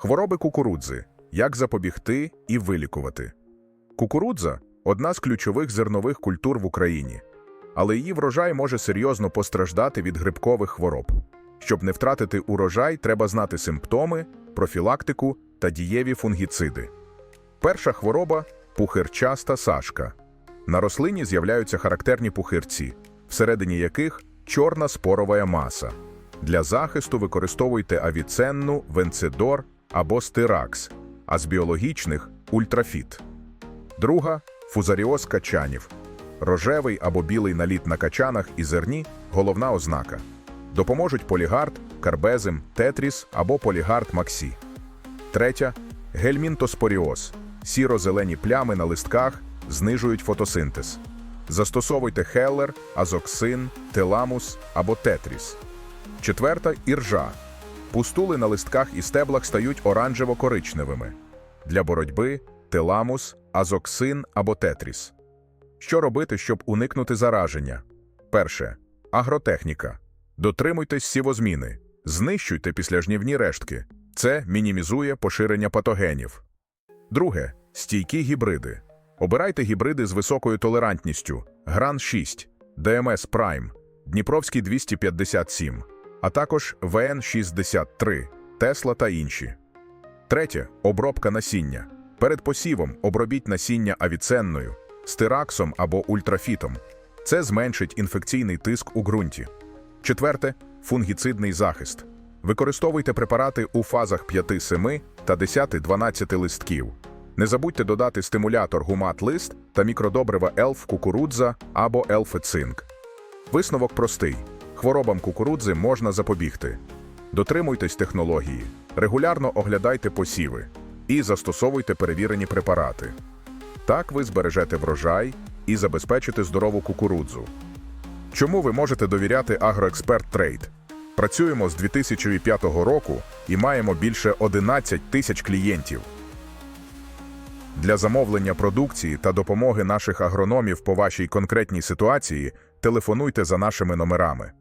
Хвороби кукурудзи. Як запобігти і вилікувати. Кукурудза одна з ключових зернових культур в Україні, але її врожай може серйозно постраждати від грибкових хвороб. Щоб не втратити урожай, треба знати симптоми, профілактику та дієві фунгіциди. Перша хвороба пухирчаста сашка. На рослині з'являються характерні пухирці, всередині яких чорна спорова маса. Для захисту використовуйте авіценну, венцидор або стиракс, а з біологічних ультрафіт. Друга фузаріоз качанів. Рожевий або білий наліт на качанах і зерні головна ознака. Допоможуть полігард, карбезим, тетріс або полігард максі. Третя гельмінтоспоріоз. Сіро-зелені плями на листках знижують фотосинтез. Застосовуйте хеллер, азоксин, теламус або тетріс. Четверта іржа. Пустули на листках і стеблах стають оранжево-коричневими. Для боротьби теламус, азоксин або тетріс. Що робити, щоб уникнути зараження? Перше. Агротехніка. Дотримуйтесь сівозміни. Знищуйте післяжнівні рештки. Це мінімізує поширення патогенів. Друге. Стійкі гібриди. Обирайте гібриди з високою толерантністю Гран 6, ДМС Прайм, Дніпровський 257, а також ВН 63, Тесла та інші. Третє обробка насіння. Перед посівом обробіть насіння авіценною, стираксом або ультрафітом. Це зменшить інфекційний тиск у ґрунті. Четверте фунгіцидний захист. Використовуйте препарати у фазах 5-7 та 10-12 листків. Не забудьте додати стимулятор гумат-лист та мікродобрива елф кукурудза або елфецинк. Висновок простий: хворобам кукурудзи можна запобігти. Дотримуйтесь технології, регулярно оглядайте посіви і застосовуйте перевірені препарати. Так ви збережете врожай і забезпечите здорову кукурудзу. Чому ви можете довіряти Агроексперт Трейд? Працюємо з 2005 року і маємо більше 11 тисяч клієнтів. Для замовлення продукції та допомоги наших агрономів по вашій конкретній ситуації телефонуйте за нашими номерами.